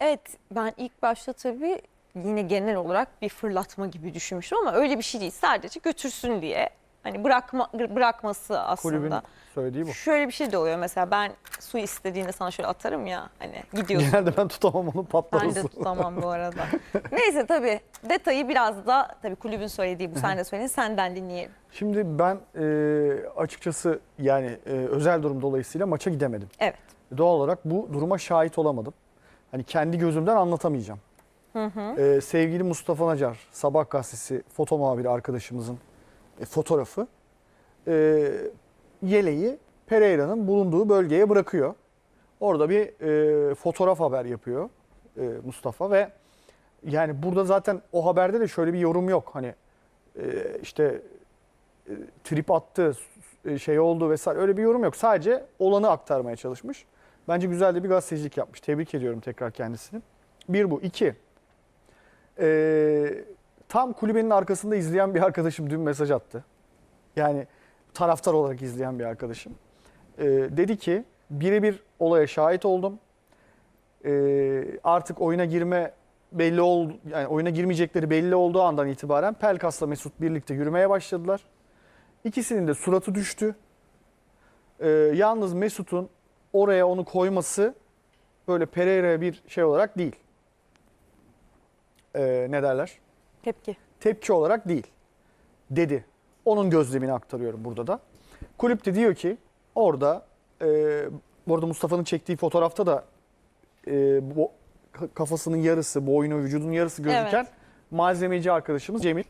Evet ben ilk başta tabii yine genel olarak bir fırlatma gibi düşünmüştüm ama öyle bir şey değil. Sadece götürsün diye. Hani bırakma bırakması aslında. Kulübün söylediği bu. Şöyle bir şey de oluyor mesela ben su istediğinde sana şöyle atarım ya hani gidiyorsun. Genelde ben tutamam onu patlarız. Ben de tutamam bu arada. Neyse tabii detayı biraz da tabii kulübün söylediği bu sen de söyledin senden dinleyelim. Şimdi ben e, açıkçası yani e, özel durum dolayısıyla maça gidemedim. Evet. Doğal olarak bu duruma şahit olamadım. Hani kendi gözümden anlatamayacağım. E, sevgili Mustafa Nacar, Sabah gazetesi foto muhabiri arkadaşımızın e, fotoğrafı. E, yeleği Pereira'nın bulunduğu bölgeye bırakıyor. Orada bir e, fotoğraf haber yapıyor e, Mustafa ve yani burada zaten o haberde de şöyle bir yorum yok. Hani e, işte e, trip attı, e, şey oldu vesaire öyle bir yorum yok. Sadece olanı aktarmaya çalışmış. Bence güzel de bir gazetecilik yapmış. Tebrik ediyorum tekrar kendisini. Bir bu. iki. e, tam kulübenin arkasında izleyen bir arkadaşım dün mesaj attı. Yani taraftar olarak izleyen bir arkadaşım. E, dedi ki birebir olaya şahit oldum. E, artık oyuna girme belli oldu yani oyuna girmeyecekleri belli olduğu andan itibaren Pelkas'la Mesut birlikte yürümeye başladılar. İkisinin de suratı düştü. Ee, yalnız Mesut'un oraya onu koyması böyle Pereira'ya bir şey olarak değil. Ee, ne derler? Tepki. Tepki olarak değil. Dedi. Onun gözlemini aktarıyorum burada da. Kulüp de diyor ki orada e, bu arada Mustafa'nın çektiği fotoğrafta da e, bu kafasının yarısı, boynu, vücudunun yarısı gözüken Evet. malzemeci arkadaşımız Cemil.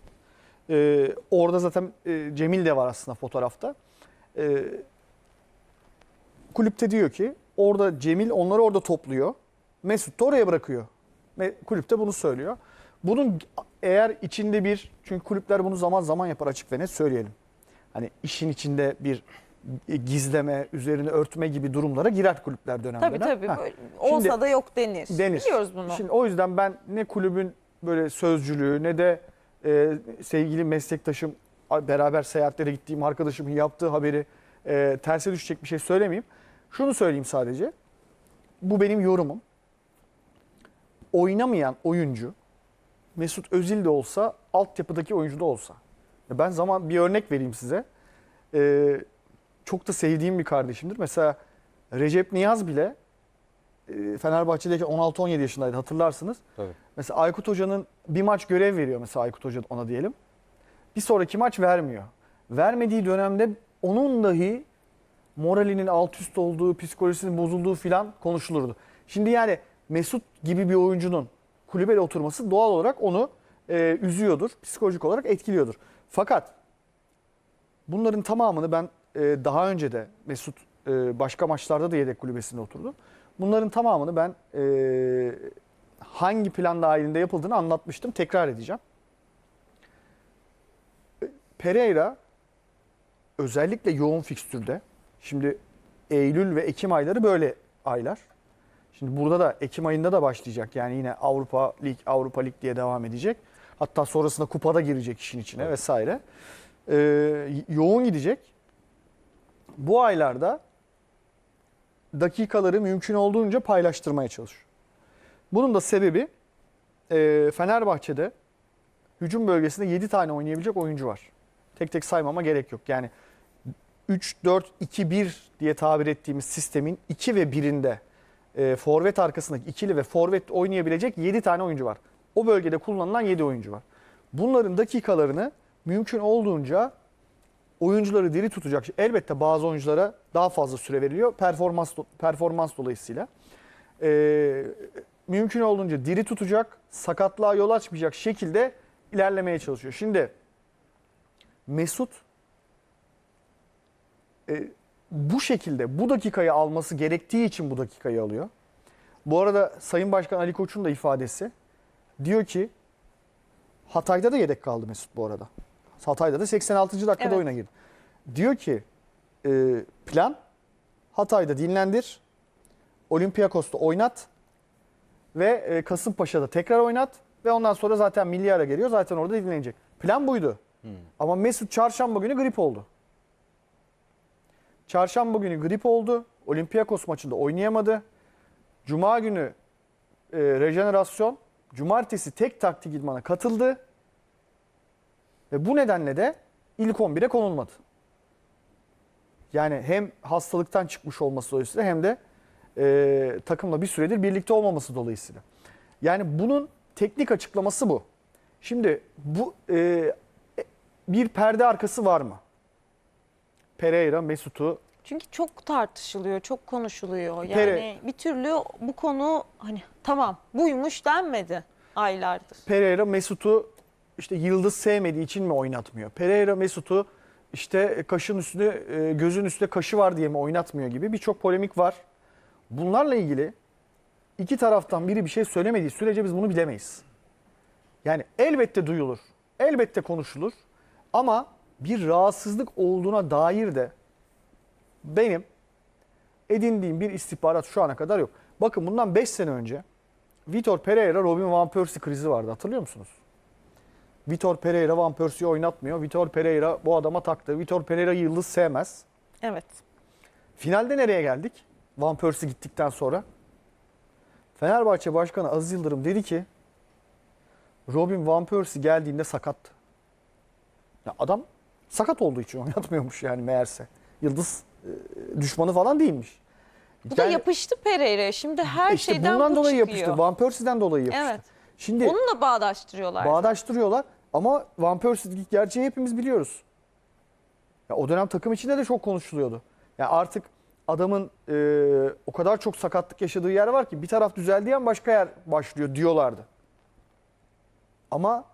Ee, orada zaten e, Cemil de var aslında fotoğrafta. Ee, kulüpte diyor ki orada Cemil onları orada topluyor. Mesut da oraya bırakıyor. Ve kulüpte bunu söylüyor. Bunun eğer içinde bir çünkü kulüpler bunu zaman zaman yapar açık ve net söyleyelim. Hani işin içinde bir gizleme, üzerine örtme gibi durumlara girer kulüpler dönem Tabii dönem. tabii. Ha. Böyle Şimdi- olsa da yok denir. denir. Biliyoruz bunu. Şimdi o yüzden ben ne kulübün böyle sözcülüğü ne de e, sevgili meslektaşım beraber seyahatlere gittiğim arkadaşımın yaptığı haberi e, terse düşecek bir şey söylemeyeyim. Şunu söyleyeyim sadece. Bu benim yorumum. Oynamayan oyuncu Mesut Özil de olsa altyapıdaki oyuncu da olsa. Ben zaman bir örnek vereyim size. E, çok da sevdiğim bir kardeşimdir. Mesela Recep Niyaz bile e, Fenerbahçe'deyken 16-17 yaşındaydı hatırlarsınız. Tabii. Mesela Aykut Hoca'nın bir maç görev veriyor mesela Aykut Hoca ona diyelim. Bir sonraki maç vermiyor. Vermediği dönemde onun dahi moralinin alt üst olduğu, psikolojisinin bozulduğu filan konuşulurdu. Şimdi yani Mesut gibi bir oyuncunun kulübede oturması doğal olarak onu e, üzüyordur, psikolojik olarak etkiliyordur. Fakat bunların tamamını ben e, daha önce de Mesut e, başka maçlarda da yedek kulübesinde oturdu. Bunların tamamını ben e, hangi plan dahilinde yapıldığını anlatmıştım. Tekrar edeceğim. Pereira özellikle yoğun fikstürde. Şimdi Eylül ve Ekim ayları böyle aylar. Şimdi burada da Ekim ayında da başlayacak. Yani yine Avrupa Lig, Avrupa Lig diye devam edecek. Hatta sonrasında kupada girecek işin içine Evet. vesaire. Ee, yoğun gidecek. Bu aylarda dakikaları mümkün olduğunca paylaştırmaya çalışıyor. Bunun da sebebi e, Fenerbahçe'de hücum bölgesinde 7 tane oynayabilecek oyuncu var. Tek tek saymama gerek yok. Yani 3-4-2-1 diye tabir ettiğimiz sistemin 2 ve 1'inde e, forvet arkasındaki ikili ve forvet oynayabilecek 7 tane oyuncu var. O bölgede kullanılan 7 oyuncu var. Bunların dakikalarını mümkün olduğunca oyuncuları diri tutacak. Elbette bazı oyunculara daha fazla süre veriliyor performans performans dolayısıyla. Ee, mümkün olduğunca diri tutacak, sakatlığa yol açmayacak şekilde ilerlemeye çalışıyor. Şimdi Mesut e, bu şekilde bu dakikayı alması gerektiği için bu dakikayı alıyor. Bu arada Sayın Başkan Ali Koç'un da ifadesi diyor ki Hatay'da da yedek kaldı Mesut bu arada. Hatay'da da 86. dakikada Evet. oyuna girdi. Diyor ki e, plan Hatay'da dinlendir, Olympiakos'ta oynat ve e, Kasımpaşa'da tekrar oynat ve ondan sonra zaten milli ara geliyor. Zaten orada dinlenecek. Plan buydu. Ama Mesut çarşamba günü grip oldu. Çarşamba günü grip oldu. Olympiakos maçında oynayamadı. Cuma günü e, rejenerasyon cumartesi tek taktik idmana katıldı. Ve bu nedenle de ilk 11'e konulmadı. Yani hem hastalıktan çıkmış olması dolayısıyla hem de e, takımla bir süredir birlikte olmaması dolayısıyla. Yani bunun teknik açıklaması bu. Şimdi bu e, bir perde arkası var mı? Pereira, Mesut'u Çünkü çok tartışılıyor, çok konuşuluyor. Yani Pere- bir türlü bu konu hani tamam buymuş denmedi aylardır. Pereira Mesut'u işte Yıldız sevmediği için mi oynatmıyor? Pereira Mesut'u işte kaşın üstüne e, gözün üstünde kaşı var diye mi oynatmıyor gibi birçok polemik var. Bunlarla ilgili iki taraftan biri bir şey söylemediği sürece biz bunu bilemeyiz. Yani elbette duyulur, elbette konuşulur ama bir rahatsızlık olduğuna dair de benim edindiğim bir istihbarat şu ana kadar yok. Bakın bundan 5 sene önce Vitor Pereira, Robin Van Persie krizi vardı hatırlıyor musunuz? Vitor Pereira Van Persie'yi oynatmıyor. Vitor Pereira bu adama taktı. Vitor Pereira yıldız sevmez. Evet. Finalde nereye geldik? Van Persie gittikten sonra. Fenerbahçe Başkanı Aziz Yıldırım dedi ki Robin Van Persie geldiğinde sakattı. Ya adam sakat olduğu için oynatmıyormuş yani meğerse. Yıldız e, düşmanı falan değilmiş. Bu da yapıştı Pereira'ya. Şimdi her işte şeyden bundan bu dolayı çıkıyor. yapıştı. Van Persie'den dolayı yapıştı. Evet. Şimdi Onunla bağdaştırıyorlar. bağdaştırıyorlar ama Van Persie'deki gerçeği hepimiz biliyoruz. Ya o dönem takım içinde de çok konuşuluyordu. Ya artık adamın e, o kadar çok sakatlık yaşadığı yer var ki bir taraf düzeldiği an başka yer başlıyor diyorlardı. Ama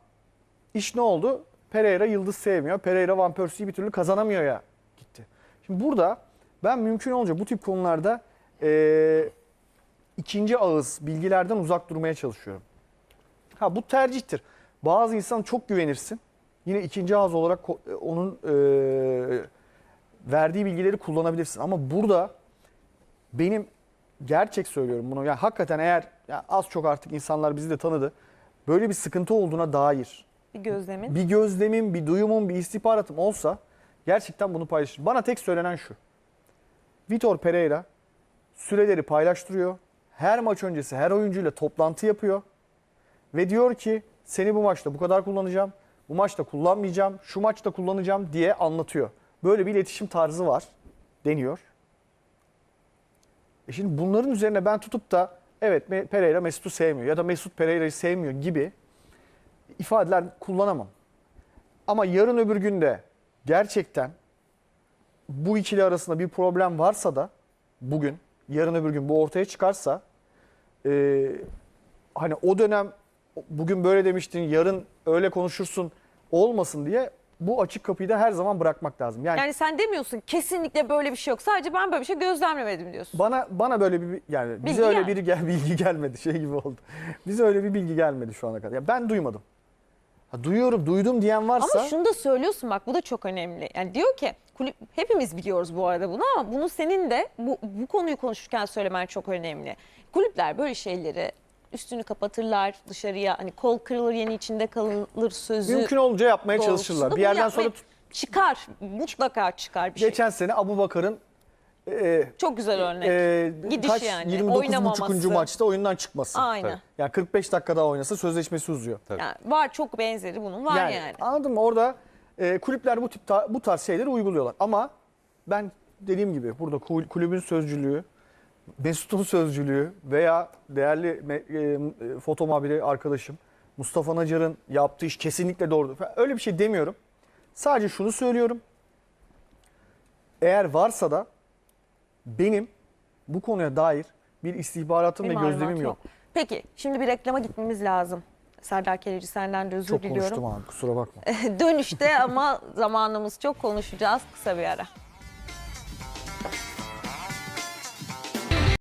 iş ne oldu? Pereira yıldız sevmiyor. Pereira Van Persie'yi bir türlü kazanamıyor ya gitti. Şimdi burada ben mümkün olunca bu tip konularda e, ikinci ağız bilgilerden uzak durmaya çalışıyorum. Ha bu tercihtir. Bazı insan çok güvenirsin. Yine ikinci ağız olarak onun e, verdiği bilgileri kullanabilirsin. Ama burada benim gerçek söylüyorum bunu. Yani hakikaten eğer ya az çok artık insanlar bizi de tanıdı. Böyle bir sıkıntı olduğuna dair Bir gözlemin. bir gözlemim, bir duyumum, bir istihbaratım olsa gerçekten bunu paylaşırım. Bana tek söylenen şu. Vitor Pereira süreleri paylaştırıyor. Her maç öncesi her oyuncuyla toplantı yapıyor. Ve diyor ki seni bu maçta bu kadar kullanacağım. Bu maçta kullanmayacağım. Şu maçta kullanacağım diye anlatıyor. Böyle bir iletişim tarzı var deniyor. E şimdi bunların üzerine ben tutup da evet Pereira Mesut'u sevmiyor ya da Mesut Pereira'yı sevmiyor gibi ifadeler kullanamam. Ama yarın öbür günde gerçekten bu ikili arasında bir problem varsa da bugün, yarın öbür gün bu ortaya çıkarsa e, hani o dönem bugün böyle demiştin, yarın öyle konuşursun olmasın diye bu açık kapıyı da her zaman bırakmak lazım. Yani, Yani sen demiyorsun kesinlikle böyle bir şey yok. Sadece ben böyle bir şey gözlemlemedim diyorsun. bana bana böyle bir yani bize Bilgi öyle geldi. bir gel bilgi gelmedi şey gibi oldu. Bize öyle bir bilgi gelmedi şu ana kadar. Ya ben duymadım. Ha, duyuyorum, duydum diyen varsa Ama şunu da söylüyorsun bak bu da çok önemli. Yani diyor ki kulüp hepimiz biliyoruz bu arada bunu ama bunu senin de bu, bu konuyu konuşurken söylemen çok önemli. Kulüpler böyle şeyleri üstünü kapatırlar dışarıya hani kol kırılır yeni içinde kalınır sözü. mümkün olunca yapmaya doğrultusunda çalışırlar. bunu Bir yerden sonra çıkar mutlaka çıkar bir şey. geçen sene Abu Bakar'ın e, Çok güzel örnek. e, Gidiş kaç yani, 29. oynamaması. maçta oyundan çıkması. Aynen. Yani 45 dakika daha oynasa sözleşmesi uzuyor. Yani var çok benzeri bunun var yani. Anladın mı? Orada e, kulüpler bu tip ta- bu tarz şeyleri uyguluyorlar. Ama ben dediğim gibi burada kul- kulübün sözcülüğü, Mesut'un sözcülüğü veya değerli me- e, foto muhabiri arkadaşım Mustafa Nacar'ın yaptığı iş kesinlikle doğrudur. falan. Öyle bir şey demiyorum. Sadece şunu söylüyorum. Eğer varsa da benim bu konuya dair bir istihbaratım Bir ve gözlemim yok. Peki şimdi bir reklama gitmemiz lazım. Serdar Keleci senden de özür Çok diliyorum. konuştum abi kusura bakma. Dönüşte ama zamanımız çok konuşacağız kısa bir ara.